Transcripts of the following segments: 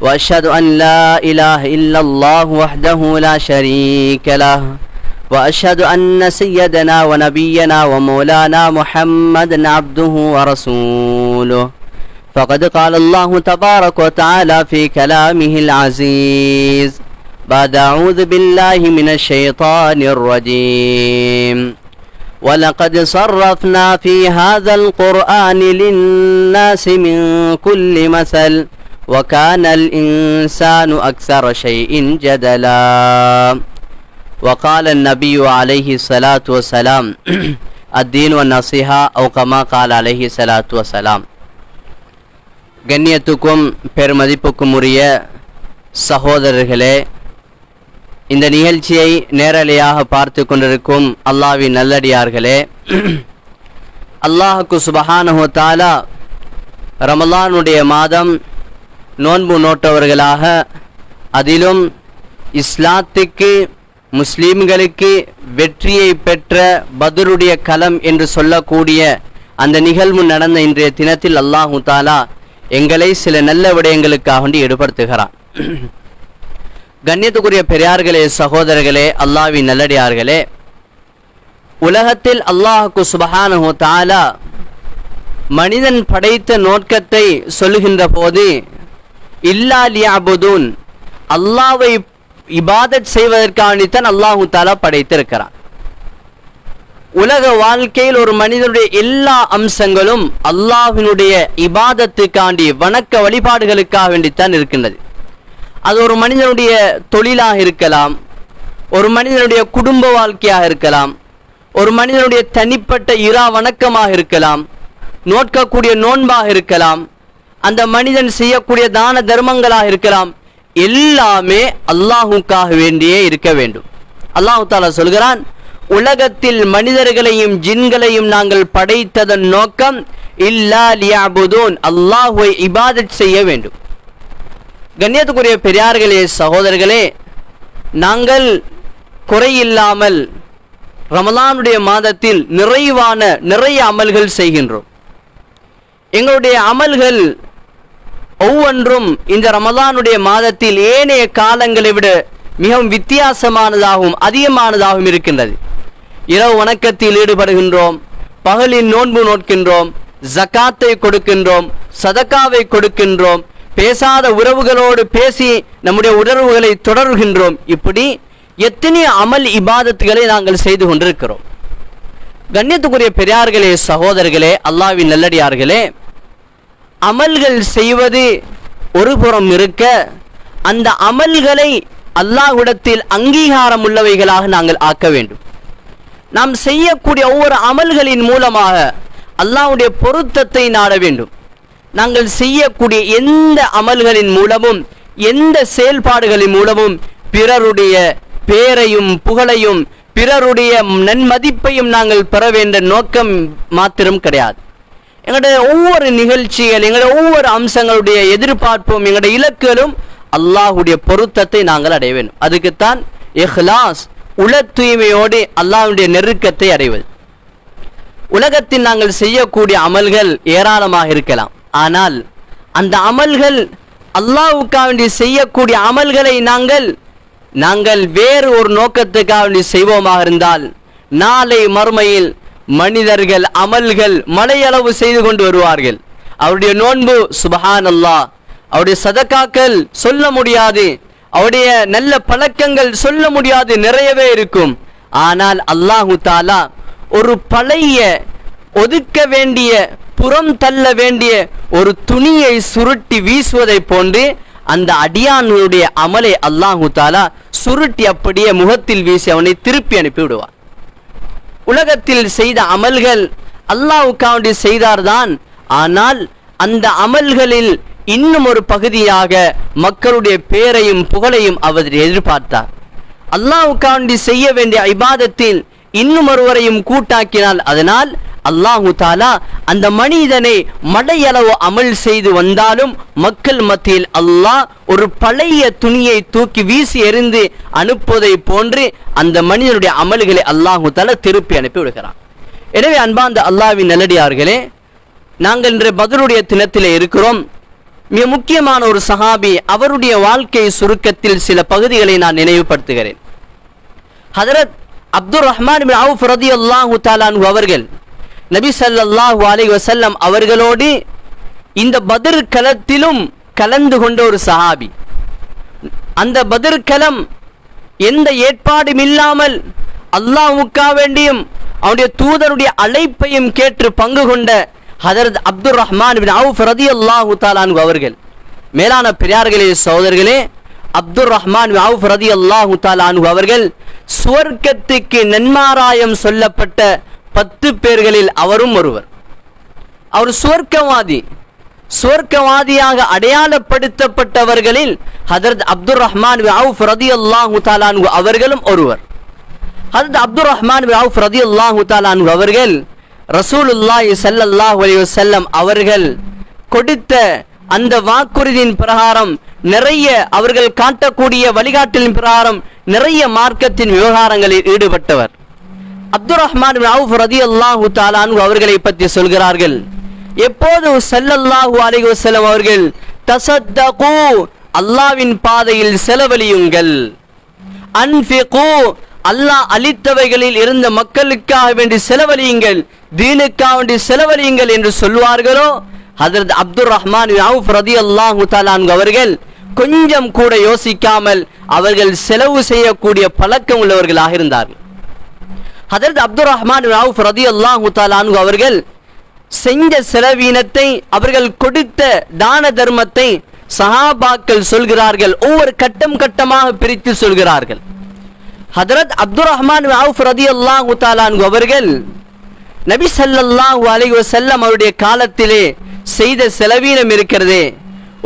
وأشهد أن لا إله إلا الله وحده لا شريك له. وأشهد أن سيدنا ونبينا ومولانا محمدا عبده ورسوله. فقد قال الله تبارك وتعالى في كلامه العزيز بعد أعوذ بالله من الشيطان الرجيم. ولقد صرفنا في هذا القرآن للناس من كل مثل وكان الإنسان أكثر شيء جدلا وقال النبي عليه الصلاة والسلام الدين والنصيحة أو كما قال عليه الصلاة والسلام கண்ணியத்துக்கும் பெருமதிப்புக்கும் உரிய சகோதரர்களே இந்த நிகழ்ச்சியை நேரலையாக பார்த்து கொண்டிருக்கும் அல்லாவின் நல்லடியார்களே அல்லாஹுக்கு சுபஹானஹு தாலா ரமலானுடைய மாதம் நோன்பு நோட்டவர்களாக அதிலும் இஸ்லாத்துக்கு முஸ்லீம்களுக்கு வெற்றியை பெற்ற பதருடைய களம் என்று சொல்லக்கூடிய அந்த நிகழ்வு நடந்த இன்றைய தினத்தில் அல்லாஹு தாலா எங்களை சில நல்ல விடயங்களுக்காக வேண்டி ஈடுபடுத்துகிறான் கண்ணியத்துக்குரிய பெரியார்களே சகோதரர்களே அல்லாவி நல்லடியார்களே உலகத்தில் அல்லாஹுக்கு சுபஹானு தாலா மனிதன் படைத்த நோக்கத்தை சொல்லுகின்ற போது இல்லா லியாபுதூன் அல்லாவை இபாதத் செய்வதற்காகத்தான் அல்லாஹு தாலா படைத்திருக்கிறான். உலக வாழ்க்கையில் ஒரு மனிதனுடைய எல்லா அம்சங்களும் அல்லாஹினுடைய இபாதத்துக்காண்டி வணக்க வழிபாடுகளுக்காக வேண்டித்தான் இருக்கின்றது. அது ஒரு மனிதனுடைய தொழிலாக இருக்கலாம் ஒரு மனிதனுடைய குடும்ப வாழ்க்கையாக இருக்கலாம் ஒரு மனிதனுடைய தனிப்பட்ட இரா வணக்கமாக இருக்கலாம் நோட்கக்கூடிய நோன்பாக இருக்கலாம் அந்த மனிதன் செய்யக்கூடிய தான தர்மங்களாக இருக்கலாம். எல்லாமே அல்லாஹுக்காக வேண்டியே இருக்க வேண்டும். அல்லாஹு தாலா சொல்கிறான் உலகத்தில் மனிதர்களையும் ஜின்களையும் நாங்கள் படைத்ததன் நோக்கம் இல்லா லியாபுதூன். அல்லாஹுவை இபாதத் செய்ய வேண்டும். கண்ணியத்துக்குரிய பெரியார்களே சகோதரர்களே நாங்கள் குறையில்லாமல் ரமலானுடைய மாதத்தில் நிறைவான நிறைய அமல்கள் செய்கின்றோம். எங்களுடைய அமல்கள் ஒவ்வொன்றும் இந்த ரமலானுடைய மாதத்தில் ஏனைய காலங்களை விட மிகவும் வித்தியாசமானதாகவும் அதிகமானதாகவும் இருக்கின்றது. இரவு வணக்கத்தில் ஈடுபடுகின்றோம் பகலில் நோன்பு நோட்கின்றோம் ஜக்காத்தை கொடுக்கின்றோம் சதக்காவை கொடுக்கின்றோம் பேசாத உறவுகளோடு பேசி நம்முடைய உணர்வுகளை தொடர்கின்றோம். இப்படி எத்தனை அமல் இபாதத்துகளை நாங்கள் செய்து கொண்டிருக்கிறோம். கண்ணியத்துக்குரிய பெரியார்களே சகோதரர்களே அல்லாவின் நல்லடியார்களே அமல்கள் செய்வது ஒரு புறம் இருக்க அந்த அமல்களை அல்லாஹ்விடத்தில் அங்கீகாரம் உள்ளவைகளாக நாங்கள் ஆக்க வேண்டும். நாம் செய்யக்கூடிய ஒவ்வொரு அமல்களின் மூலமாக அல்லாஹ்வுடைய பொருத்தத்தை நாட வேண்டும். நாங்கள் செய்யக்கூடிய எந்த அமல்களின் மூலமும் எந்த செயல்பாடுகளின் மூலமும் பிறருடைய பேரையும் புகழையும் பிறருடைய நன்மதிப்பையும் நாங்கள் பெற வேண்டிய நோக்கம் மாத்திரம் கிடையாது. எங்களுடைய ஒவ்வொரு நிகழ்ச்சிகள் எங்களுடைய ஒவ்வொரு அம்சங்களுடைய எதிர்பார்ப்பும் எங்களுடைய இலக்குகளும் அல்லாஹுடைய பொருத்தத்தை நாங்கள் அடைய வேண்டும். அதுக்குத்தான் எஹ்லாஸ் உல தூய்மையோடு அல்லாஹுடைய நெருக்கத்தை அடைவது. உலகத்தில் நாங்கள் செய்யக்கூடிய அமல்கள் ஏராளமாக இருக்கலாம். ஆனால் அந்த அமல்கள் அல்லாஹ்வுக்காக வேண்டி செய்யக்கூடிய அமல்களை நாங்கள் நாங்கள் வேறு ஒரு நோக்கத்துக்காக வேண்டி செய்வோமாக இருந்தால் நாளை மறுமையில் மனிதர்கள் அமல்கள் மலையளவு செய்து கொண்டு வருவார்கள். அவருடைய நோன்பு சுபஹான் அல்லாஹ் அவருடைய சதக்காக்கள் சொல்ல முடியாது. அவருடைய நல்ல பழக்கங்கள் சொல்ல முடியாது நிறையவே இருக்கும். ஆனால் அல்லாஹு தாலா ஒரு பழைய ஒதுக்க வேண்டிய புறம் தள்ள வேண்டிய ஒரு துணியை சுருட்டி வீசுவதைப் போன்று அந்த அடியானுடைய அமலை அல்லாஹு தாலா சுருட்டி அப்படியே முகத்தில் வீசி அவனை திருப்பி அனுப்பி விடுவார் உலகத்தில் செய்த அமல்கள் அல்லாவுக்காண்டி செய்தார்தான். ஆனால் அந்த அமல்களில் இன்னும் ஒரு பகுதியாக மக்களுடைய பேரையும் புகழையும் அவர் எதிர்பார்த்தார். அல்லாவுக்காண்டி செய்ய வேண்டிய இபாதத்தில் இன்னும் ஒருவரையும் கூட்டாக்கினால் அதனால் அல்லாஹு தாலா அந்த மனிதனை மடையளவு அமல் செய்து வந்தாலும் மக்கள் மத்தியில் அல்லாஹ் ஒரு பழைய துணியை தூக்கி வீசி எறிந்து அனுப்புவதை போன்று அந்த மனிதனுடைய அமல்களை அல்லாஹு தாலா திருப்பி அனுப்பி விடுகிறான். எனவே அன்பார்ந்த அல்லாஹ்வின் நல்லடியார்களே நாங்கள் இன்று பதிலுடைய தினத்தில் இருக்கிறோம். மிக முக்கியமான ஒரு சஹாபி அவருடைய வாழ்க்கை சுருக்கத்தில் சில பகுதிகளை நான் நினைவுபடுத்துகிறேன். ஹதரத் அப்துல் ரஹ்மான் பின் அவுஃப் ரதியல்லாஹு தாலான்ஹு அவர்கள் நபி ஸல்லல்லாஹு அலைஹி அவர்களோடு இந்த பத்ர் களத்திலும் கலந்து கொண்ட ஒரு சஹாபி. அந்த பத்ர் களம் எந்த ஏற்பாடும் இல்லாமல் அல்லாஹுக்கா வேண்டியும் அவனுடைய தூதருடைய அழைப்பையும் கேட்டு பங்கு கொண்ட ஹதரத் அப்துல் ரஹ்மான் பின் அவுஃப் ரதியல்லாஹு தாலான்கு அவர்கள். மேலான பெரியார்களே சோதர்களே அப்துல் ரஹ்மான் அவுஃப் ரதி அல்லாஹு தாலான்ஹு அவர்கள் சுவர்க்கத்துக்கு நன்மாராயம் சொல்லப்பட்ட பத்து பேர்களில் அவரும் ஒருவர். அவர் சுவர்க்கவாதி. சுவர்க்கவாதியாக அடையாளப்படுத்தப்பட்டவர்களில் ஹதரத் அப்துல் ரஹ்மான் பின் அவுஃப் ரதியல்லாஹு தாலான்ஹு அவர்களும் ஒருவர். ஹதரத் அப்துல் ரஹ்மான் பின் அவுஃப் ரதியல்லாஹு தாலான்ஹு அவர்கள் ரசூலுல்லாஹி ஸல்லல்லாஹு அலைஹி வஸல்லம் அவர்கள் கொடுத்த அந்த வாக்குறுதியின் பிரகாரம் நிறைய அவர்கள் காட்டக்கூடிய வழிகாட்டலின் பிரகாரம் நிறைய மார்க்கத்தின் விவகாரங்களில் ஈடுபட்டவர். அப்துல் ரஹ்மான் பின் அவுஃப் ரதியல்லாஹு தாலான்ஹு அவர்களை பற்றி சொல்கிறார்கள். எப்போது ஸல்லல்லாஹு அலைஹி வஸல்லம் அவர்கள் தசத்தகு அல்லாஹ்வின் பாதையில் செலவழியுங்கள். அன்ஃபிகு அல்லாஹ் அளித்தவைகளில் இருந்த மக்களுக்காக வேண்டி செலவழியுங்கள். தீனுக்காக வேண்டி செலவழியுங்கள் என்று சொல்வார்களோ? அதற்கு அப்துல் ரஹ்மான் அவுஃப் ரதியல்லாஹு தாலான் அவர்கள் கொஞ்சம் கூட யோசிக்காமல் அவர்கள் செலவு செய்யக்கூடிய பழக்கம் உள்ளவர்களாக இருந்தார்கள். ஹதரத் அப்துல் ரஹ்மான் ராவ் ரதி அல்லாஹு தாலானு அவர்கள் செஞ்ச செலவீனத்தை அவர்கள் கொடுத்த தான தர்மத்தை சஹாபாக்கள் சொல்கிறார்கள். ஒவ்வொரு கட்டம் கட்டமாக பிரித்து சொல்கிறார்கள். ஹதரத் அப்துல் ரஹ்மான் ராவ் ரதி அல்லாஹு தாலானு அவர்கள் நபி ஸல்லல்லாஹு அலைஹி வஸல்லம் அவருடைய காலத்திலே செய்த செலவீனம் இருக்கிறதே.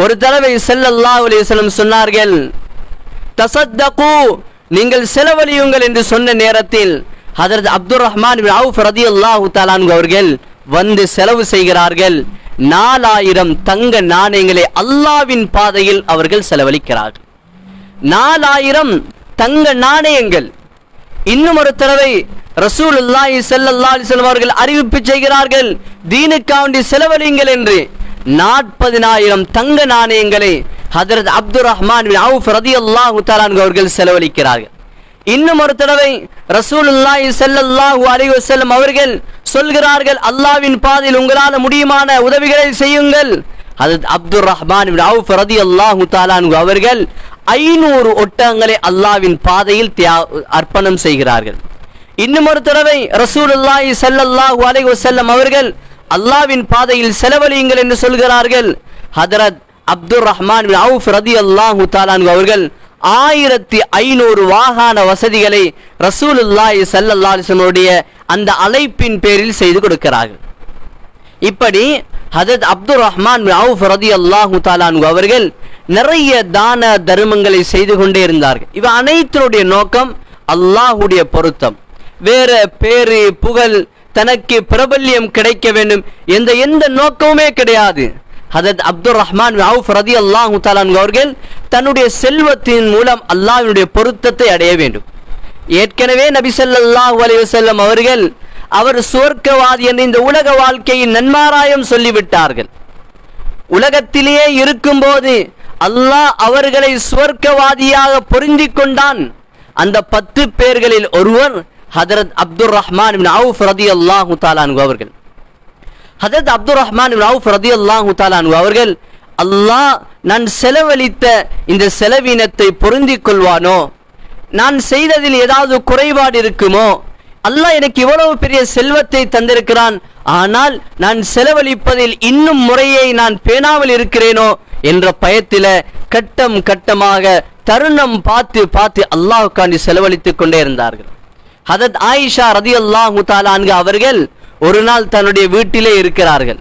ஒரு தடவை செல்லல்லா அலைஹி வஸல்லம் சொன்னார்கள் தசத்தகு நீங்கள் செலவழியுங்கள் என்று சொன்ன நேரத்தில் ஹதரத் அப்துல் ரஹ்மான் அவுஃப் ரதி அல்லாஹு தாலான் அவர்கள் வந்து செலவு செய்கிறார்கள். நாலாயிரம் தங்க நாணயங்களை அல்லாவின் பாதையில் அவர்கள் செலவழிக்கிறார்கள். நாலாயிரம் தங்க நாணயங்கள். இன்னும் ஒரு தடவை ரசூல் அல்லாஹி செல்லல்லா செல்வார்கள் அறிவிப்பு செய்கிறார்கள் தீனுக்காண்டி செலவழியுங்கள் என்று. நாற்பதினாயிரம் தங்க நாணயங்களை ஹதரத் அப்துல் ரஹ்மான் அவுஃப் ரதி அல்லாஹு தாலான் அவர்கள் செலவழிக்கிறார்கள். இன்னும் ஒரு தடவை ரசூலுல்லாஹி ஸல்லல்லாஹு அலைஹி வஸல்லம் அவர்கள் சொல்கிறார்கள் அல்லாஹ்வின் பாதையில் உங்களால் முடியுமான உதவிகளை செய்யுங்கள். அது அப்துல் ரஹ்மான் பின் அவுஃப் ரதியல்லாஹு தஆலா அன்ஹு அவர்கள் ஐநூறு ஒட்டகங்களை அல்லாஹ்வின் பாதையில் அர்ப்பணம் செய்கிறார்கள். இன்னும் ஒரு தடவை ரசூலுல்லாஹி ஸல்லல்லாஹு அலைஹி வஸல்லம் அவர்கள் அல்லாஹ்வின் பாதையில் செலவழியுங்கள் என்று சொல்கிறார்கள். ஹதரத் அப்துல் ரஹ்மான் பின் அவுஃப் ரதியல்லாஹு தஆலா அன்ஹு அவர்கள் ஆயிரத்தி ஐநூறு வாகன வசதிகளை ரசூலுல்லாய் சல்லல்லாசனுடைய அந்த அழைப்பின் பேரில் செய்து கொடுக்கிறார்கள். இப்படி ஹதத் அப்துல் ரஹ்மான் அவுஃப் ரதியல்லாஹு தஆலா அன்ஹு அவர்கள் நிறைய தான தர்மங்களை செய்து கொண்டே இருந்தார்கள். இவ அனைத்தினுடைய நோக்கம் அல்லாஹுடைய பொருத்தம். வேற பேரு புகழ் தனக்கு பிரபல்யம் கிடைக்க வேண்டும். எந்த எந்த நோக்கமுமே கிடையாது. ஹதத் அப்துல் ரஹ்மான் பின் அவுஃப் ரதியல்லாஹு தஆலா தாலான் அவர்கள் தன்னுடைய செல்வத்தின் மூலம் அல்லாஹினுடைய பொருத்தத்தை அடைய வேண்டும். ஏற்கனவே நபி ஸல்லல்லாஹு அலைஹி அவர்கள் அவர் சுவர்க்கவாதி என்று இந்த உலக வாழ்க்கையின் நன்மாராயம் சொல்லிவிட்டார்கள். உலகத்திலேயே இருக்கும்போது அல்லாஹ் அவர்களை சுவர்க்கவாதியாக பொருந்தி கொண்டான். அந்த பத்து பேர்களில் ஒருவர் ஹதரத் அப்துல் ரஹ்மான் அவுஃப் ரதியல்லாஹு தஆலா அன்ஹு அவர்கள். ஹதரத் அப்துல் ரஹ்மான் ரவுஃப் ரதி அல்லாஹு தாலானு அவர்கள் அல்லாஹ் நான் செலவழித்த இந்த செலவினத்தை பொருந்திக் கொள்வானோ? நான் செய்ததில் ஏதாவது குறைபாடு இருக்குமோ? அல்லாஹ் எனக்கு இவ்வளவு பெரிய செல்வத்தை தந்திருக்கிறான் ஆனால் நான் செலவழிப்பதில் இன்னும் முறையை நான் பேணாமல் இருக்கிறேனோ? என்ற பயத்தில கட்டம் கட்டமாக தருணம் பார்த்து பார்த்து அல்லாஹுக்காண்டி செலவழித்துக் கொண்டே இருந்தார்கள். ஹதத் ஆயிஷா ரதி அல்லாஹு தாலான்கு அவர்கள் ஒரு நாள் தன்னுடைய வீட்டிலே இருக்கிறார்கள்.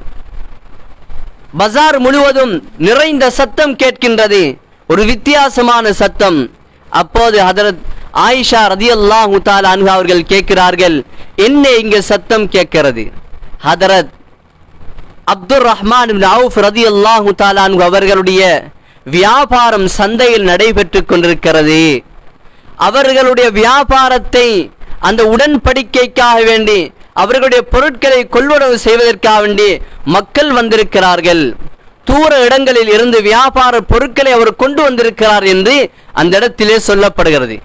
பஜார் முழுவதும் நிறைந்த சத்தம் கேட்கின்றது. ஒரு வித்தியாசமான சத்தம். அப்போது ஹதரத் ஆயிஷா ரதியல்லாஹு தாலா அன்ஹு அவர்கள் கேட்கிறார்கள் என்ன இங்கே சத்தம் கேட்கிறது? ஹதரத் அப்துல் ரஹ்மான் இப்னு அவுஃப் ரதியல்லாஹு தாலா அன்ஹு அவர்களுடைய வியாபாரம் சந்தையில் நடைபெற்று கொண்டிருக்கிறது. அவர்களுடைய வியாபாரத்தை அந்த உடன்படிக்கைக்காக வேண்டி அவர்களுடைய பொருட்களை கொள்வனவு செய்வதற்காக வேண்டி மக்கள் வந்திருக்கிறார்கள். தூர இடங்களில் இருந்து வியாபார பொருட்களை அவர் கொண்டு வந்திருக்கிறார் என்று அந்த இடத்திலே சொல்லப்படுகிறது.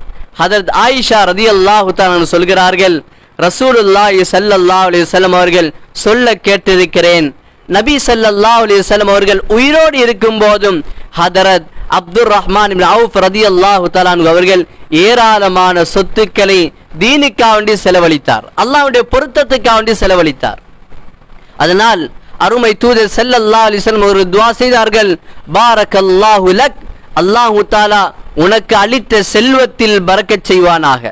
ஹதரத் ஆயிஷா ரதி அல்லாஹு சொல்கிறார்கள் ரசூலுல்லாஹி சல்லல்லா அலி வஸல்லம் அவர்கள் சொல்ல கேட்டிருக்கிறேன். நபி சல்லல்லா அலி வஸல்லம் அவர்கள் உயிரோடு இருக்கும் போதும் ஹதரத் அப்துர் ரஹ்மான் அவுஃப் ரதி அல்லாஹு தலான் அவர்கள் ஏராளமான சொத்துக்களை தீனுக்காக வேண்டி செலவழித்தார். அல்லாவுடைய பொருத்தத்துக்காக வேண்டி செலவழித்தார். அதனால் அருமை தூதர் செல் அலைஹி வஸல்லம் ஒரு துவா செய்தார்கள் பாரக்கல்லாஹு லக் அல்லாஹு தாலா உனக்கு அளித்த செல்வத்தில் பறக்கச் செய்வானாக.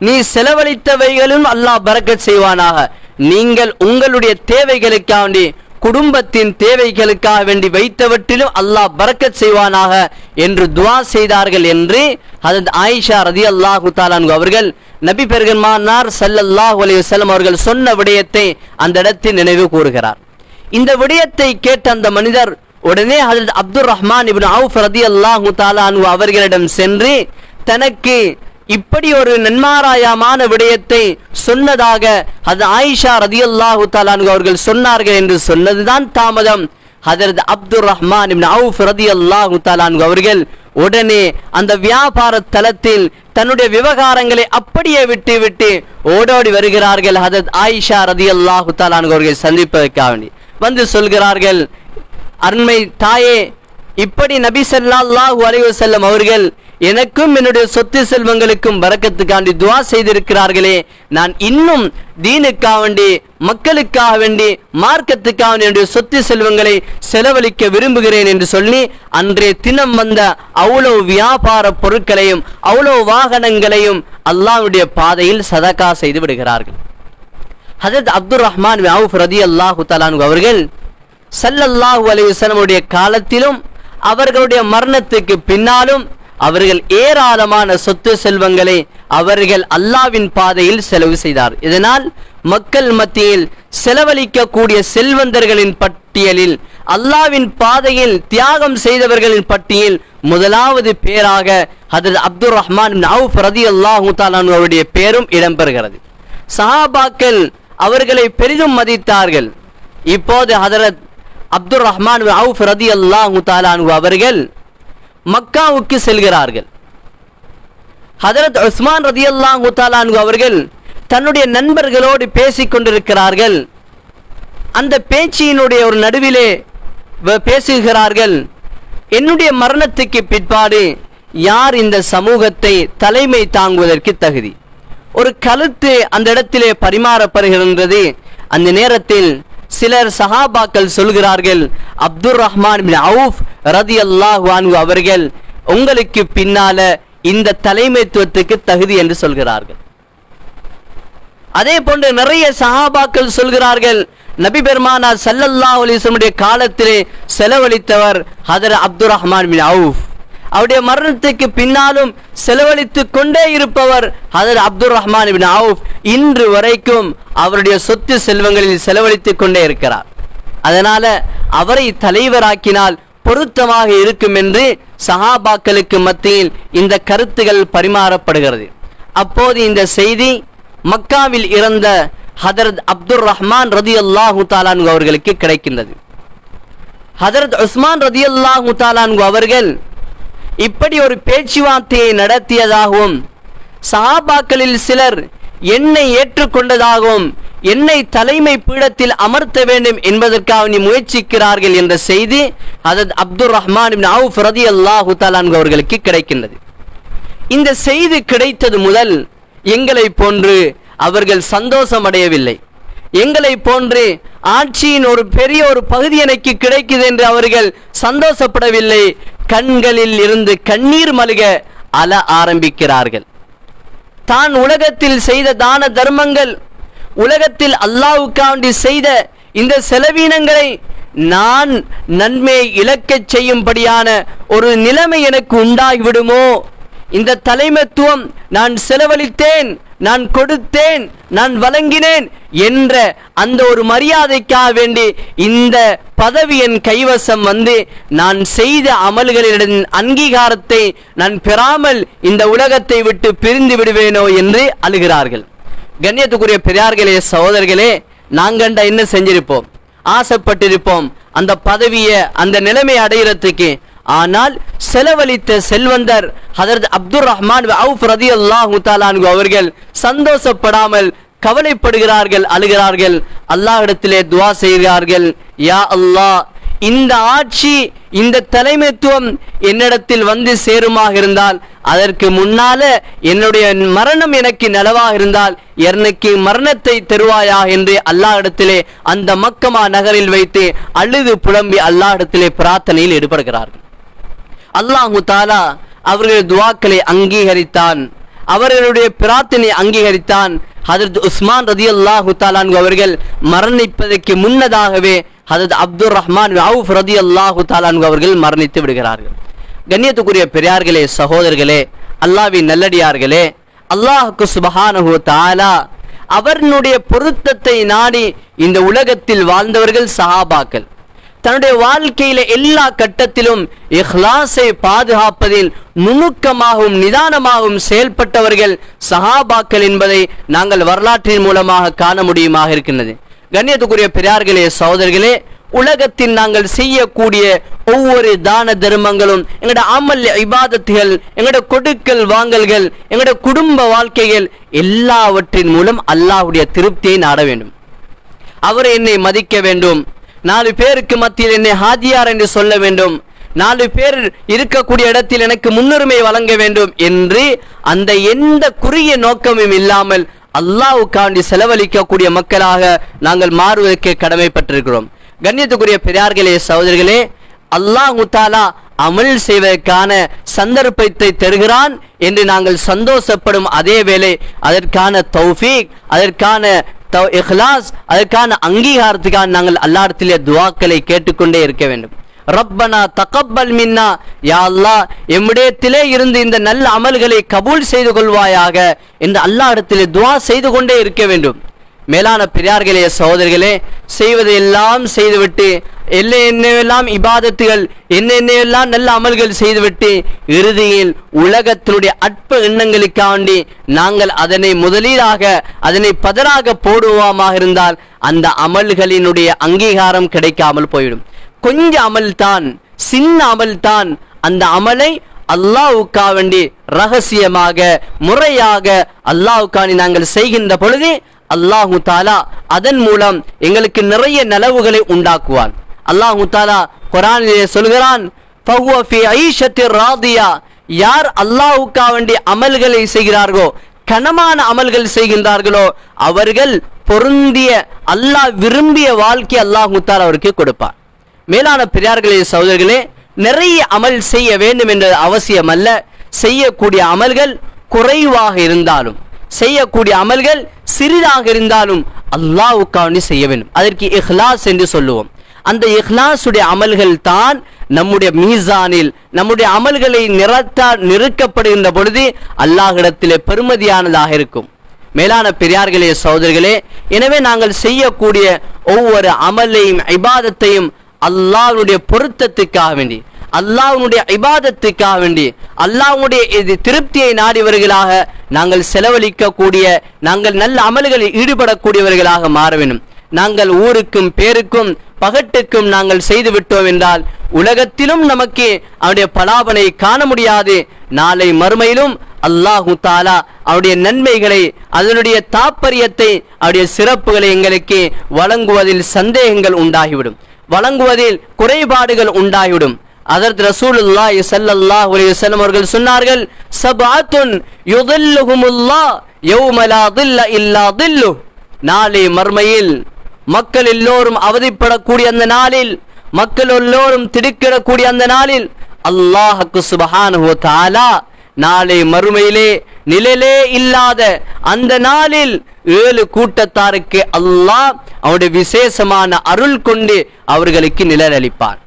நீ செலவழித்தவைகளும் அல்லாஹ் பறக்கச் செய்வானாக. நீங்கள் உங்களுடைய தேவைகளுக்காண்டி குடும்பத்தின் தேவைகளுக்காக வேண்டி வைத்தவற்றிலும் அல்லாஹ் பறக்கச் செய்வானாக என்று துவா செய்தார்கள் என்று அதன் ஆயிஷா ரதி அல்லாஹு தாலான் அவர்கள் நபி பெருகன்மானார் சல்லல்லாஹ் அலைஹி அவர்கள் சொன்ன விடயத்தை அந்த இடத்தில் நினைவு கூறுகிறார். இந்த விடயத்தை கேட்ட அந்த மனிதர் உடனே அதில் அப்துர் ரஹ்மான் இபின் அவுஃப் ரதி அல்லாஹு அன்ஹு அவர்களிடம் சென்று தனக்கு இப்படி ஒரு நன்மாராயமான விடயத்தை சொன்னதாக அது ஆயிஷா ரதியல்லாஹு தஆலா அன்ஹு அவர்கள் சொன்னார்கள் என்று சொன்னதுதான் தாமதம். ஹஜரத் அப்துர் ரஹ்மான் அவுஃப் ரதி அல்லாஹு தாலான் அவர்கள் உடனே அந்த வியாபார தளத்தில் தன்னுடைய விவகாரங்களை அப்படியே விட்டு விட்டு ஓடோடி வருகிறார்கள். ஹதரத் ஆயிஷா ரதி அல்லாஹு தாலான் அவர்கள் சந்திப்பதற்காக வேண்டி. வந்து சொல்கிறார்கள் அருமை தாயே இப்படி நபி சல்லாஹூ அலைஹி அவர்கள் எனக்கும் என்னுடைய சொத்து செல்வங்களுக்கும் வரக்கத்துக்காண்டி துவா செய்திருக்கிறார்களே. நான் இன்னும் தீனுக்காக வேண்டி மக்களுக்காக வேண்டி மார்க்கத்துக்காக வேண்டி என்னுடைய சொத்து செல்வங்களை செலவழிக்க விரும்புகிறேன் என்று சொல்லி அன்றைய தினம் வந்த அவ்வளவு வியாபார பொருட்களையும் அவ்வளவு வாகனங்களையும் அல்லாவுடைய பாதையில் சதகா செய்து விடுகிறார்கள். ஹஜரத் அப்துர் ரஹ்மான் அவுஃப் ரதி அல்லாஹு தலானு அவர்கள் சல்லல்லாஹு அலைஹி காலத்திலும் அவர்களுடைய மரணத்துக்கு பின்னாலும் அவர்கள் ஏராளமான சொத்து செல்வங்களை அவர்கள் அல்லாவின் பாதையில் செலவு செய்தார். இதனால் மக்கள் மத்தியில் செலவழிக்கக்கூடிய செல்வந்தர்களின் பட்டியலில் அல்லாவின் பாதையில் தியாகம் செய்தவர்களின் பட்டியல் முதலாவது பேராக ஹதரத் அப்துல் ரஹ்மான் பின் அவுஃப் ரதி அல்லாஹு அவருடைய பேரும் இடம்பெறுகிறது. சஹாபாக்கள் அவர்களை பெரிதும் மதித்தார்கள். இப்போது ஹதரத் அப்துர் ரஹ்மான் அவுஃப் ரதி அல்லாஹு அவர்கள் மக்காவுக்கு செல்கிறார்கள். ஹதரத் உஸ்மான் ரதி அல்லாஹு தாலானு அவர்கள் தன்னுடைய நண்பர்களோடு பேசிக் கொண்டிருக்கிறார்கள். அந்த பேச்சியினுடைய ஒரு நடுவிலே பேசுகிறார்கள் என்னுடைய மரணத்துக்கு பிற்பாடு யார் இந்த சமூகத்தை தலைமை தாங்குவதற்கு தகுதி? ஒரு கழுத்து அந்த இடத்திலே பரிமாறப்படுகின்றது. அந்த நேரத்தில் சிலர் சஹாபாக்கள் சொல்கிறார்கள் அப்துர் ரஹ்மான் பின் அவுஃப் ரதி அல்லாஹு அவர்கள் உங்களுக்கு பின்னால இந்த தலைமைத்துவத்துக்கு தகுதி என்று சொல்கிறார்கள். அதே போன்று நிறைய சஹாபாக்கள் சொல்கிறார்கள் நபி பெருமானா சல்லல்லா அலைஹி காலத்திலே செலவழித்தவர் ஹதர் அப்துர் ரஹ்மான் பின் அவுஃப். அவருடைய மரணத்துக்கு பின்னாலும் செலவழித்துக் கொண்டே இருப்பவர் அதர் அப்துல் ரஹ்மான் பின் இன்று வரைக்கும் அவருடைய சொத்து செல்வங்களில் செலவழித்துக் கொண்டே இருக்கிறார். அதனால அவரை தலைவராக்கினால் பொருத்தமாக இருக்கும் என்று சஹாபாக்களுக்கு மத்தியில் இந்த கருத்துகள் பரிமாறப்படுகிறது. அப்போது இந்த செய்தி மக்காவில் இறந்த ஹதரத் அப்துல் ரஹ்மான் ரதி அல்லாஹு தாலான்கு அவர்களுக்கு கிடைக்கின்றது. ஹதரத் உஸ்மான் ரதி அல்லாஹு தாலான்கு அவர்கள் இப்படி ஒரு பேச்சுவார்த்தையை நடத்தியதாகவும் சஹாபாக்களில் சிலர் என்னை ஏற்றுக்கொண்டதாகவும் என்னை தலைமை பீடத்தில் அமர்த்த வேண்டும் என்பதற்காக நீ முயற்சிக்கிறார்கள் என்ற செய்தி அதத் அப்துல் ரஹ்மான் அவுஃப் ரதி அல்லாஹு தாலான் அவர்களுக்கு கிடைக்கின்றது. இந்த செய்தி கிடைத்தது முதல் எங்களை போன்று அவர்கள் சந்தோஷம் அடையவில்லை எங்களை போன்று ஆட்சியின் ஒரு பெரிய ஒரு பகுதி எனக்கு கிடைக்குது என்று அவர்கள் சந்தோஷப்படவில்லை. கண்களில் இருந்து கண்ணீர் மல்க அல ஆரம்பிக்கிறார்கள். தான் உலகத்தில் செய்த தான தர்மங்கள் உலகத்தில் அல்லாவுக்காண்டி செய்த இந்த செலவீனங்களை நான் நன்மை இழக்கச் செய்யும்படியான ஒரு நிலைமை எனக்கு உண்டாகிவிடுமோ? இந்த தலைமைத்துவம் நான் செலவழித்தேன். நான் கொடுத்தேன் நான் வழங்கினேன் என்ற அந்த ஒரு மரியாதைக்காக வேண்டி இந்த பதவி என் கைவசம் வந்து நான் செய்த அமல்களின் அங்கீகாரத்தை நான் பெறாமல் இந்த உலகத்தை விட்டு பிரிந்து விடுவேனோ என்று அழுகிறார்கள். கண்ணியத்துக்குரிய பெரியார்களே சகோதரர்களே நாங்கண்டா என்ன செஞ்சிருப்போம்? ஆசைப்பட்டிருப்போம் அந்த பதவியை அந்த நிலைமை அடையிறதுக்கு ஆனால் செலவழித்த செல்வந்தர் ஹதரத் அப்துல் ரஹ்மான் அவுஃப் ரதி அல்லாஹு தாலான்கு அவர்கள் சந்தோஷப்படாமல் கவலைப்படுகிறார்கள் அழுகிறார்கள். அல்லாஹிடத்திலே துவா செய்கிறார்கள். யா அல்லாஹ் இந்த ஆட்சி இந்த தலைமைத்துவம் என்னிடத்தில் வந்து சேருமாக இருந்தால் அதற்கு முன்னால என்னுடைய மரணம் எனக்கு நலவாக இருந்தால் எனக்கு மரணத்தை தருவாயா என்று அல்லாஹ்விடத்திலே அந்த மக்கமா நகரில் வைத்து அழுது புலம்பி இடத்திலே பிரார்த்தனையில் ஈடுபடுகிறார்கள். அல்லாஹு தாலா அவர்கள் துவாக்களை அங்கீகரித்தான். அவர்களுடைய பிரார்த்தனை அங்கீகரித்தான். ஹதரத் உஸ்மான் ரதி அல்லாஹு தாலான் அவர்கள் மரணிப்பதற்கு முன்னதாகவே ஹதரத் அப்துல் ரஹ்மான் அவுஃப் ரதி அல்லாஹு தாலான் அவர்கள் மரணித்து விடுகிறார்கள். கண்ணியத்துக்குரிய பெரியார்களே சகோதரர்களே அல்லாவின் நல்லடியார்களே அல்லாஹுக்கு சுபஹானஹு தாலா அவர்களுடைய பொருத்தத்தை நாடி இந்த உலகத்தில் வாழ்ந்தவர்கள் சஹாபாக்கள். தன்னுடைய வாழ்க்கையில எல்லா கட்டத்திலும் இஹ்லாஸை பாதுகாப்பதில் நுணுக்கமாகவும் நிதானமாகவும் செயல்பட்டவர்கள் சஹாபாக்கள் என்பதை நாங்கள் வரலாற்றின் மூலமாக காண முடியுமாக இருக்கின்றது. கண்ணியத்துக்குரிய பெரியார்களே சகோதரர்களே உலகத்தில் நாங்கள் செய்யக்கூடிய ஒவ்வொரு தான தர்மங்களும் எங்களோட அமல் இபாதத்துகள் எங்களோட கொடுக்கல் வாங்கல்கள் எங்களோட குடும்ப வாழ்க்கைகள் எல்லாவற்றின் மூலம் அல்லாஹுடைய திருப்தியை நாட வேண்டும். அவர் என்னை மதிக்க வேண்டும். நாலு பேருக்கு மத்தியில் என்னை ஹாஜியார் என்று சொல்ல வேண்டும். நாலு பேர் இருக்கக்கூடிய இடத்தில் எனக்கு முன்னுரிமை வழங்க வேண்டும் என்று அந்த எந்த குறுகிய நோக்கமும் இல்லாமல் அல்லாஹ்வுக்காண்டி செலவழிக்கக்கூடிய மக்களாக நாங்கள் மாறுவதற்கு கடமைப்பட்டிருக்கிறோம். கண்ணியத்துக்குரிய பெரியார்களே சகோதரிகளே அல்லாஹ் தாலா அமல் செய்வதற்கான சந்தர்ப்பத்தை தருகிறான் என்று நாங்கள் சந்தோஷப்படும் அதே வேளை அதற்கான தௌஃபீக் அதற்கான தவ் இஹ்லாஸ் அதற்கான அங்கீகாரத்துக்காக நாங்கள் அல்லாடத்திலே துவாக்களை கேட்டுக்கொண்டே இருக்க வேண்டும். ரப்பனா தகப்பல் மின்னா யா அல்லாஹ் எம்மிடத்திலே இருந்து இந்த நல்ல அமல்களை கபூல் செய்து கொள்வாயாக என்று அல்லாடத்திலே துவா செய்து கொண்டே இருக்க வேண்டும். மேலான பெரியார்களே சகோதரிகளே செய்வதையெல்லாம் செய்துவிட்டு என்ன என்னவெல்லாம் இபாதத்துகள் என்ன என்னவெல்லாம் நல்ல அமல்கள் செய்துவிட்டு இறுதியில் உலகத்தினுடைய அற்ப எண்ணங்களுக்காண்டி நாங்கள் அதனை முதலீடாக அதனை பதராக போடுவோமாக இருந்தால் அந்த அமல்களினுடைய அங்கீகாரம் கிடைக்காமல் போயிடும். கொஞ்ச அமல் தான் சின்ன அமல் தான் அந்த அமலை அல்லாவுக்கா வேண்டி ரகசியமாக முறையாக அல்லாவுக்காண்டி நாங்கள் செய்கின்ற பொழுது அல்லாஹு தாலா அதன் மூலம் எங்களுக்கு நிறைய நலவுகளை உண்டாக்குவான். அல்லாஹு தாலா குரானிலே சொல்கிறான் யார் அல்லாஹுக்கா வேண்டி அமல்களை செய்கிறார்களோ கனமான அமல்கள் செய்கின்றார்களோ அவர்கள் பொருந்திய அல்லாஹ் விரும்பிய வாழ்க்கை அல்லாஹ் தாலா அவருக்கு கொடுப்பார். மேலான பெரியார்களே சகோதரர்களே நிறைய அமல் செய்ய வேண்டும் என்ற அவசியம் அல்ல செய்யக்கூடிய அமல்கள் குறைவாக இருந்தாலும் செய்யக்கூடிய அமல்கள் சிறிதாக இருந்தாலும் அல்லாஹ்வுக்காண்டி செய்ய வேண்டும். அதற்கு இஹ்லாஸ் என்று சொல்லுவோம். அந்த இஹ்லாசுடைய அமல்கள் தான் நம்முடைய மீசானில் நம்முடைய அமல்களை நிறத்தா நிறுக்கப்படுகின்ற பொழுது அல்லாஹிடத்திலே பெருமதியானதாக இருக்கும். மேலான பெரியார்களே சகோதரர்களே எனவே நாங்கள் செய்யக்கூடிய ஒவ்வொரு அமலையும் இபாதத்தையும் அல்லாஹ்வுடைய பொருத்தத்துக்காக வேண்டி அல்லாஹ்வுடைய இபாதத்துக்காக வேண்டி அல்லாஹ்வுடைய இது திருப்தியை நாடியவர்களாக நாங்கள் செலவழிக்கக்கூடிய நாங்கள் நல்ல அமல்களில் ஈடுபடக்கூடியவர்களாக மாற வேண்டும். நாங்கள் ஊருக்கும் பேருக்கும் பகட்டுக்கும் நாங்கள் செய்துவிட்டோம் என்றால் உலகத்திலும் நமக்கு அவருடைய பலாபனை காண முடியாது. நாளை மறுமையிலும் அல்லாஹு தாலா அவருடைய நன்மைகளை அதனுடைய தாப்பரியத்தை அவருடைய சிறப்புகளை எங்களுக்கு வழங்குவதில் சந்தேகங்கள் உண்டாகிவிடும். வழங்குவதில் குறைபாடுகள் உண்டாகிவிடும். அதற்கு ரசூலுல்லாஹி ஸல்லல்லாஹு அலைஹி வஸல்லம் அவர்கள் சொன்னார்கள் சபாத்துன் யுதில்லுஹுமுல்லாஹ் யௌம லா தில்ல இல்லா தில்லு நாளை மர்மையில் மக்கள் எல்லோரும் அவதிப்படக்கூடிய அந்த நாளில் மக்கள் எல்லோரும் திடுக்கிடக்கூடிய அந்த நாளில் அல்லாஹ்க்கு சுபஹானஹு வ நாளை மறுமையிலே நிழலே இல்லாத அந்த நாளில் ஏழு கூட்டத்தாருக்கு அல்லாஹ் அவருடைய விசேஷமான அருள் கொண்டு அவர்களுக்கு நிழல் அளிப்பான்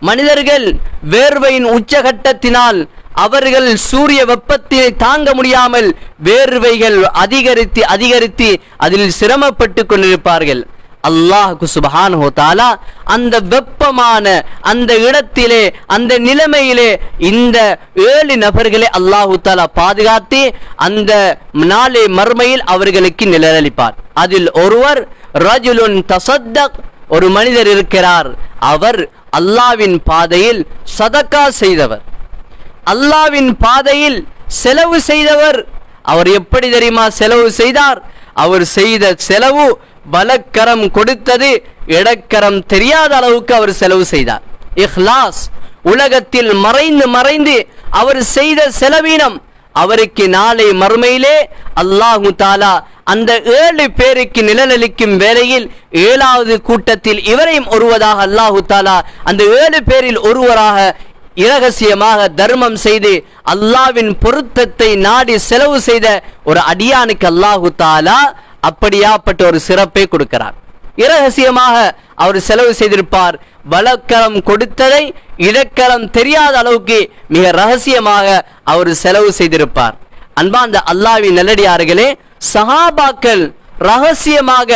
மனிதர்கள் வேர்வையின் உச்சகட்டத்தினால் அவர்கள் சூரிய வெப்பத்தை தாங்க முடியாமல் வேர்வைகள் அதிகரித்து அதிகரித்து அதில் சிரமப்பட்டு கொண்டிருப்பார்கள். அல்லாஹுக்கு சுபஹான் தஆலா அந்த வெப்பமான அந்த இடத்திலே அந்த நிலைமையிலே இந்த ஏழு நபர்களை அல்லாஹு தாலா பாதுகாத்து அந்த நாளை மர்மையில் அவர்களுக்கு நிழலளிப்பார். அதில் ஒருவர் ரஜுலுன் தசத்தக் ஒரு மனிதர் இருக்கிறார். அவர் அல்லாவின் பாதையில் சதக்கா செய்தவர். அல்லாவின் பாதையில் செலவு செய்தவர். அவர் எப்படி தெரியுமா செலவு செய்தார்? அவர் செய்த செலவு வலக்கரம் கொடுத்தது இடக்கரம் தெரியாத அளவுக்கு அவர் செலவு செய்தார். இஹ்லாஸ் உலகத்தில் மறைந்து மறைந்து அவர் செய்த செலவீனம் அவருக்கு நாளை மறுமையிலே அல்லாஹு தாலா அந்த ஏழு பேருக்கு நிழலளிக்கும் வேளையில் ஏழாவது கூட்டத்தில் இவரையும் ஒருவதாக அல்லாஹு தாலா அந்த ஏழு பேரில் ஒருவராக இரகசியமாக தர்மம் செய்து அல்லாவின் பொருத்தத்தை நாடி செலவு செய்த ஒரு அடியானுக்கு அல்லாஹு தாலா அப்படியாப்பட்ட ஒரு சிறப்பை கொடுக்கிறார். இரகசியமாக அவர் செலவு செய்திருப்பார். வலக்கரம் கொடுத்ததை இடக்கரம் தெரியாத அளவுக்கு மிக ரகசியமாக அவர் செலவு செய்திருப்பார். அன்பாந்த அல்லாவின் நல்லடியார்களே சஹாபாக்கள் ரகசியமாக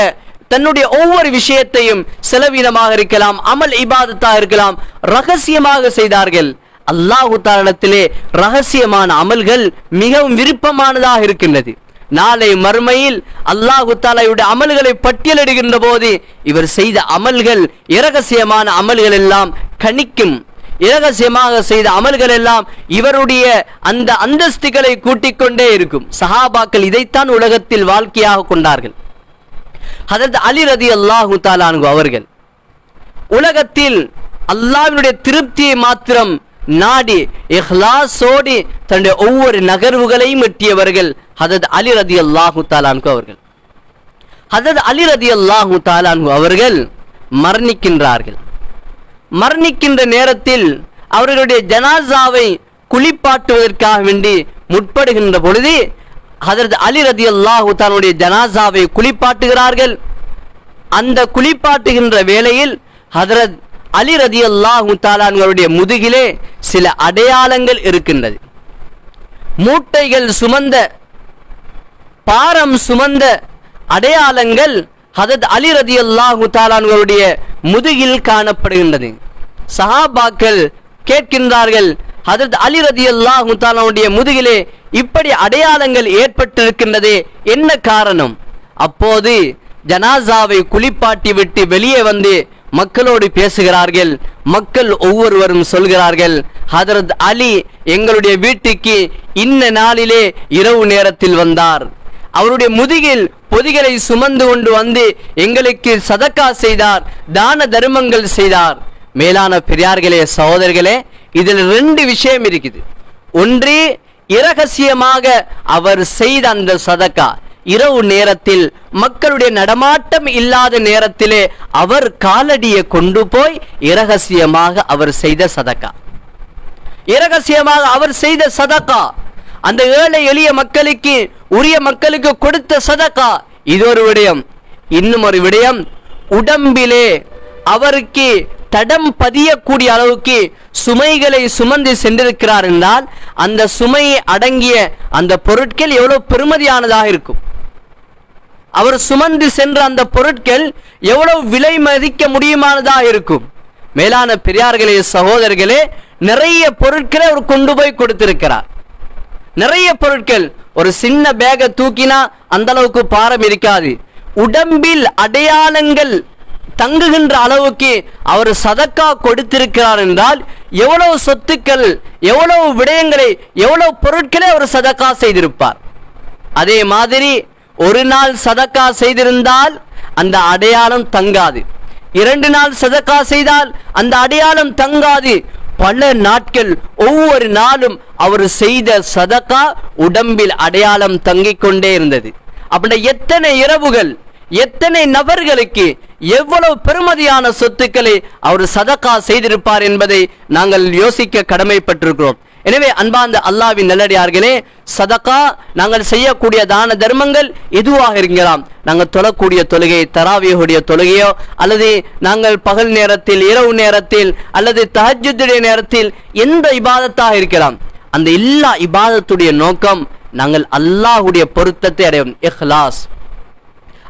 தன்னுடைய ஒவ்வொரு விஷயத்தையும் செலவீனமாக இருக்கலாம் அமல் இபாதத்தாக இருக்கலாம் ரகசியமாக செய்தார்கள். அல்லாஹு தாரணத்திலே ரகசியமான அமல்கள் மிகவும் விருப்பமானதாக இருக்கின்றது. நாளை மறுமையில் அல்லாஹு தாலாவுடைய அமல்களை பட்டியலிடுகின்ற போது இவர் செய்த அமல்கள் இரகசியமான அமல்கள் எல்லாம் கணிக்கும். இரகசியமாக செய்த அமல்கள் எல்லாம் இவருடைய அந்த அந்தஸ்துகளை கூட்டிக் கொண்டே இருக்கும். சஹாபாக்கள் இதைத்தான் உலகத்தில் வாழ்க்கையாக கொண்டார்கள். ஹதரத் அலி ரதி அல்லாஹு தாலானு அவர்கள் உலகத்தில் அல்லாவினுடைய திருப்தியை மாத்திரம் நாடி இஹ்லாஸோடி தன்னுடைய ஒவ்வொரு நகர்வுகளையும் எட்டியவர்கள் ஹதத் அலி ரதி அல்லாஹு தாலான்கு அவர்கள். ஹதத் அலி ரதி அல்லாஹு தாலான்கு அவர்கள் மரணிக்கின்றார்கள். மரணிக்கின்ற நேரத்தில் அவர்களுடைய ஜனாசாவை குளிப்பாட்டுவதற்காக வேண்டி முற்படுகின்ற பொழுது ஹதரத் அலி ரதி அல்லாஹு தன்னுடைய ஜனாசாவை குளிப்பாட்டுகிறார்கள். அந்த குளிப்பாட்டுகின்ற வேளையில் ஹதரத் அலி ரதி அல்லாஹு தாலான்களுடைய முதுகிலே சில அடையாளங்கள் இருக்கின்றது. மூட்டைகள் சுமந்த பாரம் சுமந்த அடையாளங்கள் ஹதத் அலி ரதி அல்லாஹு தாலான்களுடைய முதுகில் காணப்படுகின்றது. சஹாபாக்கள் கேட்கின்றார்கள் ஹதரத் அலி ரதி அல்லாஹு தாலாவுடைய முதுகிலே இப்படி அடையாளங்கள் ஏற்பட்டிருக்கின்றதே. என்ன காரணம்? அப்போது ஜனாசாவை குளிப்பாட்டி விட்டு வெளியே வந்து மக்களோடு பேசுகிறார்கள். மக்கள் ஒவ்வொருவரும் சொல்கிறார்கள் ஹதரத் அலி எங்களுடைய வீட்டுக்கு இன்ன நாளிலே இரவு நேரத்தில் வந்தார். அவருடைய முதுகில் பொதிகளை சுமந்து கொண்டு வந்து எங்களுக்கு சதக்கா செய்தார் தான தர்மங்கள் செய்தார். மேலான பெரியார்களே சகோதரர்களே இதில் ரெண்டு விஷயம் இருக்குது. ஒன்று இரகசியமாக அவர் செய்த அந்த சதக்கா இரவு நேரத்தில் மக்களுடைய நடமாட்டம் இல்லாத நேரத்திலே அவர் காலடியை கொண்டு போய் இரகசியமாக அவர் செய்த சதக்கா. இரகசியமாக அவர் செய்த சதக்கா அந்த ஏழை எளிய மக்களுக்கு உரிய மக்களுக்கு கொடுத்த சதக்கா இது ஒரு விடயம். இன்னும் ஒரு விடயம் உடம்பிலே அவருக்கு தடம் பதியக்கூடிய அளவுக்கு சுமைகளை சுமந்து சென்றிருக்கிறார் என்றால் அந்த சுமையை அடங்கிய அந்த பொருட்கள் எவ்வளவு பெருமதியானதாக இருக்கும். அவர் சுமந்து சென்ற அந்த பொருட்கள் எவ்வளவு விலை மதிக்க முடியுமானதாக இருக்கும். மேலான பெரியார்களே சகோதரர்களே நிறைய பொருட்களை அவர் கொண்டு போய் கொடுத்திருக்கிறார். நிறைய பொருட்கள் ஒரு சின்ன பேகை தூக்கினா அந்த அளவுக்கு பாரம் இருக்காது. உடம்பில் அடையாளங்கள் தங்குகின்ற அளவுக்கு அவர் சதக்கா கொடுத்திருக்கிறார் என்றால் எவ்வளவு சொத்துக்கள் எவ்வளவு விடயங்களை எவ்வளவு பொருட்களை அவர் சதக்கா செய்திருப்பார். அதே மாதிரி ஒரு நாள் சதக்கா செய்திருந்தால் அந்த அடையாளம் தங்காது. இரண்டு நாள் சதக்கா செய்தால் அந்த அடையாளம் தங்காது. பல நாட்கள் ஒவ்வொரு நாளும் அவர் செய்த சதக்கா உடம்பில் அடையாளம் தங்கிக் கொண்டே இருந்தது. அப்படின்னா எத்தனை இரவுகள் எத்தனை நபர்களுக்கு எவ்வளவு பெருமதியான சொத்துக்களை அவர் சதக்கா செய்திருப்பார் என்பதை நாங்கள் யோசிக்க கடமைப்பட்டிருக்கிறோம். எனவே அன்பாந்த அல்லாவின் நல்லடியார்களே சதக்கா நாங்கள் செய்யக்கூடிய தான தர்மங்கள் எதுவாக இருக்கலாம்? நாங்கள் தொழக்கூடிய தொழுகை தராவியுடைய தொழுகையோ அல்லது நாங்கள் பகல் நேரத்தில் இரவு நேரத்தில் அல்லது தஹஜுடைய நேரத்தில் எந்த இபாதத்தாக இருக்கலாம்? அந்த எல்லா இபாதத்துடைய நோக்கம் நாங்கள் அல்லாஹுடைய பொருத்தத்தை அடையும் இஹ்லாஸ்.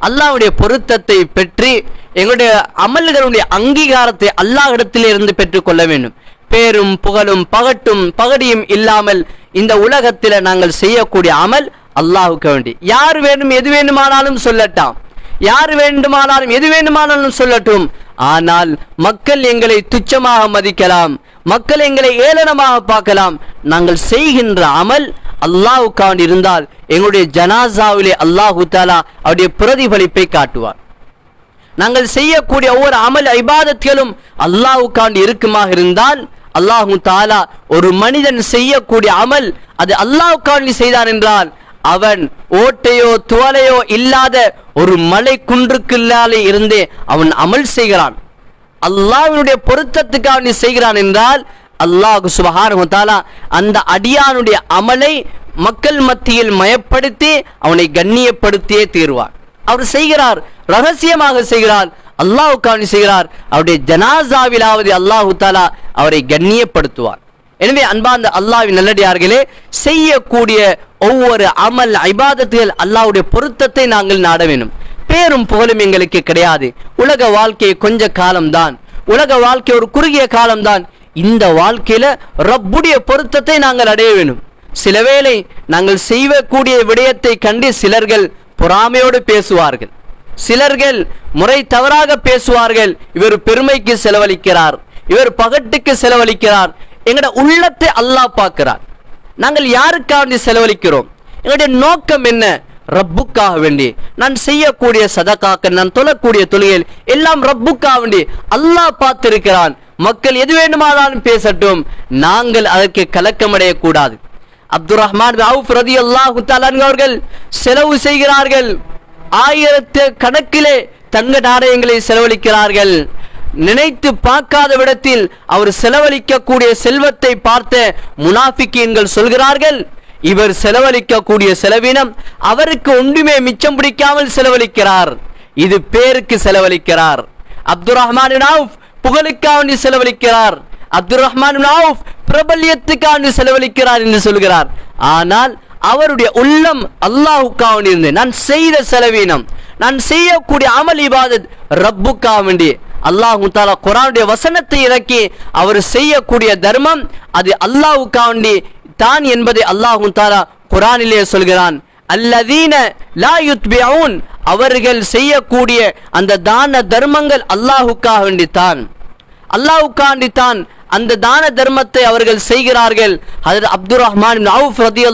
அல்லாவுடைய பொருத்தத்தை பெற்று எங்களுடைய அமல்களுடைய அங்கீகாரத்தை அல்லாஹ் இருந்து பெற்றுக்கொள்ள வேண்டும். பேரும் புகழும் பகட்டும் பகடியும் இல்லாமல் இந்த உலகத்தில் நாங்கள் செய்யக்கூடிய அமல் அல்லாஹுக்கு வேண்டி. யார் வேண்டும் எது வேண்டுமானாலும் சொல்லட்டாம். யார் வேண்டுமானாலும் எது வேண்டுமானாலும் சொல்லட்டும். ஆனால் மக்கள் எங்களை துச்சமாக மதிக்கலாம். மக்கள் எங்களை ஏளனமாக பார்க்கலாம். நாங்கள் செய்கின்ற அமல் அல்லாஹ்வுக்காண்டி இருந்தால் எங்களுடைய ஜனாசாவிலே அல்லாஹு தாலா அவருடைய பிரதிபலிப்பை காட்டுவார். நாங்கள் செய்யக்கூடிய ஒவ்வொரு அமல் ஐபாதத்திலும் அல்லாஹ்வுக்காண்டி இருக்குமாக இருந்தால் அல்லாஹு தாலா ஒரு மனிதன் செய்யக்கூடிய அமல் அது அல்லாஹ்வுக்காண்டி செய்தார் என்றால் அவன் ஓட்டையோ துவலையோ இல்லாத ஒரு மலை குன்றுக்குள்ளாலே இருந்தே அவன் அமல் செய்கிறான். அல்லாவினுடைய பொருத்தத்துக்காக செய்கிறான் என்றால் அல்லாஹ் சுபஹானஹு அந்த அடியானுடைய அமலை மக்கள் மத்தியில் மயப்படுத்தி அவனை கண்ணியப்படுத்தியே தீர்வார். அவர் செய்கிறார் ரகசியமாக செய்கிறார் அல்லாஹுக்கான செய்கிறார் அவருடைய ஜனாசாவிலாவது அல்லாஹு தாலா அவரை கண்ணியப்படுத்துவார். எனவே அன்பார்ந்த அல்லாஹ்வின் நல்லடியார்களே செய்யக்கூடிய ஒவ்வொரு அமல் ஐபாதத்துகள் அல்லாஹ்வுடைய பொருத்தத்தை நாங்கள் நாட வேண்டும். பேரும் புகழும் எங்களுக்கு கிடையாது. உலக வாழ்க்கை கொஞ்ச காலம்தான். உலக வாழ்க்கை ஒரு குறுகிய காலம்தான். இந்த வாழ்க்கையில் ரப்புடைய பொருத்தத்தை நாங்கள் அடைய வேண்டும். சில வேளை நாங்கள் செய்யக்கூடிய விடயத்தை கண்டு சிலர்கள் பொறாமையோடு பேசுவார்கள். சிலர்கள் முறை தவறாக பேசுவார்கள். இவர் பெருமைக்கு செலவழிக்கிறார். இவர் பகட்டுக்கு செலவழிக்கிறார். எங்களோட உள்ளத்தை அல்லாஹ் பார்க்கிறார். நாங்கள் யாருக்காக வேண்டி செலவழிக்கிறோம்? எங்களுடைய நோக்கம் என்ன? ரப்புக்காக வேண்டி. நான் செய்யக்கூடிய சதக்காக்க நான் தொழக்கூடிய தொழுகைகள் எல்லாம் ரப்புக்காக வேண்டி. அல்லாஹ் பார்த்திருக்கிறான். மக்கள் எது வேண்டுமானாலும் பேசட்டும். நாங்கள் அதற்கு கலக்கமடைய கூடாது அப்துல் ரஹ்மான் ரதி அல்லாஹு அவர்கள் செலவு செய்கிறார்கள். ஆயிரத்து கணக்கிலே தங்க நாணயங்களை செலவழிக்கிறார்கள். நினைத்து பார்க்காத விடத்தில் அவர் செலவழிக்கக்கூடிய செல்வத்தை பார்த்த முனாஃபிக்கீன்கள் சொல்கிறார்கள் இவர் செலவழிக்கக்கூடிய செலவினம் அவருக்கு ஒன்றுமே மிச்சம் பிடிக்காமல் செலவழிக்கிறார். இது பேருக்கு செலவழிக்கிறார். அப்துல் ரஹ்மான் புகழுக்காண்டி செலவழிக்கிறார். அப்துல் ரஹ்மான் அவுஃப் பிரபல்யத்துக்காண்டி செலவழிக்கிறார் என்று சொல்கிறார். ஆனால் அவருடைய உள்ளம் அல்லாஹுக்காக இருந்து நான் செய்த செலவீனம் நான் செய்யக்கூடிய அமல் இபாதத் ரப்புக்காக வேண்டி. அல்லாஹு தாலா குரானுடைய வசனத்தை இறக்கி அவர் செய்யக்கூடிய தர்மம் அது அல்லாஹுக்காண்டி தான் என்பதை அல்லாஹு தாலா குரானிலே சொல்கிறான். அல்லதீன லா யுத்பிஊன் அவர்கள் செய்யக்கூடிய அந்த தான தர்மங்கள் அல்லாஹுக்காக வேண்டித்தான். அல்லாஹுக்காண்டித்தான் அந்த தான தர்மத்தை அவர்கள் செய்கிறார்கள். அது அப்துல் ரஹ்மான் அவுஃப் ரதி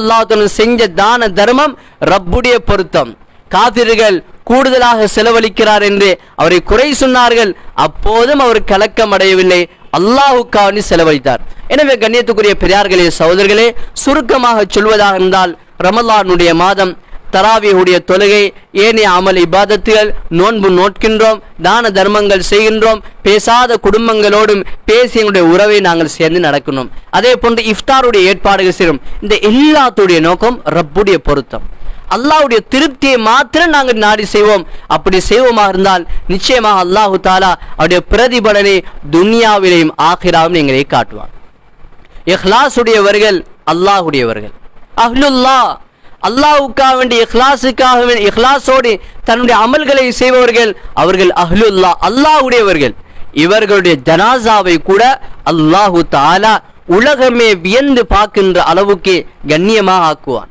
செஞ்ச தான தர்மம் ரப்புடைய பொருத்தம். காபிர்கள் கூடுதலாக செலவழிக்கிறார் என்று அவரை குறை சொன்னார்கள். அப்போதும் அவர் கலக்கம் அடையவில்லை. அல்லாஹுக்காண்டி செலவழித்தார். எனவே கண்ணியத்துக்குரிய பெரியார்களே சகோதரர்களே சுருக்கமாக சொல்வதாக இருந்தால் ரமலானுடைய மாதம் தராவியுடைய தொழுகை ஏனைய அமல் இபாதத்துகள் நோன்பு நோட்கின்றோம் தான தர்மங்கள் செய்கின்றோம் பேசாத குடும்பங்களோடும் பேசி எங்களுடைய உறவை நாங்கள் சேர்ந்து நடக்கணும். அதே போன்று இஃப்தாருடைய ஏற்பாடுகள் செய்யும் இந்த எல்லாத்துடைய நோக்கம் ரப்புடைய பொருத்தம். அல்லாஹுடைய திருப்தியை மாத்திரம் நாங்கள் நாடி செய்வோம். அப்படி செய்வோமா இருந்தால் நிச்சயமாக அல்லாஹு தாலா அவருடைய பிரதிபலனை துன்யாவிலையும் ஆகிராவும் எங்களை காட்டுவார் இஹ்லாசுடையவர்கள் அல்லாஹுடையவர்கள். அஹ்லுல்லா அல்லாவுக்காக வேண்டிய இஹ்லாஸுக்காக வேண்டி இஹ்லாஸோடு தன்னுடைய அமல்களை செய்பவர்கள் அவர்கள் அஹ்லுல்லா அல்லாஹ்வுடையவர்கள். இவர்களுடைய ஜனாசாவை கூட அல்லாஹு தாலா உலகமே வியந்து பார்க்கின்ற அளவுக்கு கண்ணியமாக ஆக்குவான்.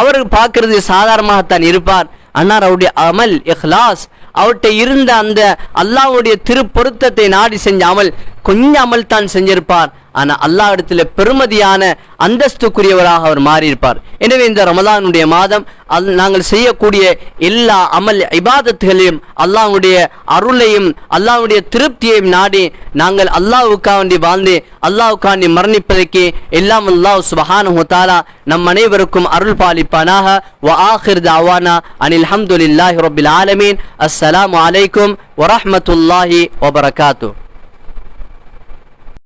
அவர் பார்க்கறது சாதாரணமாகத்தான் இருப்பார். ஆனால் அவருடைய அமல் இஹ்லாஸ் அவர்கிட்ட இருந்த அந்த அல்லாஹ்வுடைய திருப்பொருத்தத்தை நாடி செஞ்ச அமல் கொஞ்சம் அமல் தான் செஞ்சிருப்பார். ஆனால் அல்லா இடத்துல பெருமதியான அந்தஸ்துக்குரியவராக அவர் மாறியிருப்பார். எனவே இந்த ரமலானுடைய மாதம் அல் நாங்கள் செய்யக்கூடிய எல்லா அமல் இபாதத்துகளையும் அல்லாவுடைய அருளையும் அல்லாவுடைய திருப்தியையும் நாடி நாங்கள் அல்லாஹ்வுக்காண்டி வாழ்ந்து அல்லாஹ்வுக்காண்டி மரணிப்பதற்கு எல்லாம் அல்லாஹ் சுபஹான தஆலா நம் அனைவருக்கும் அருள் பாலிப்பானாக. வ ஆஹிர் தஅவானா அனில் ஹம்துலில்லாஹி ரப்பில் ஆலமீன். அஸ்ஸலாம் அலைக்கும் வரமத்துல்லாஹி வபரகாத்துஹு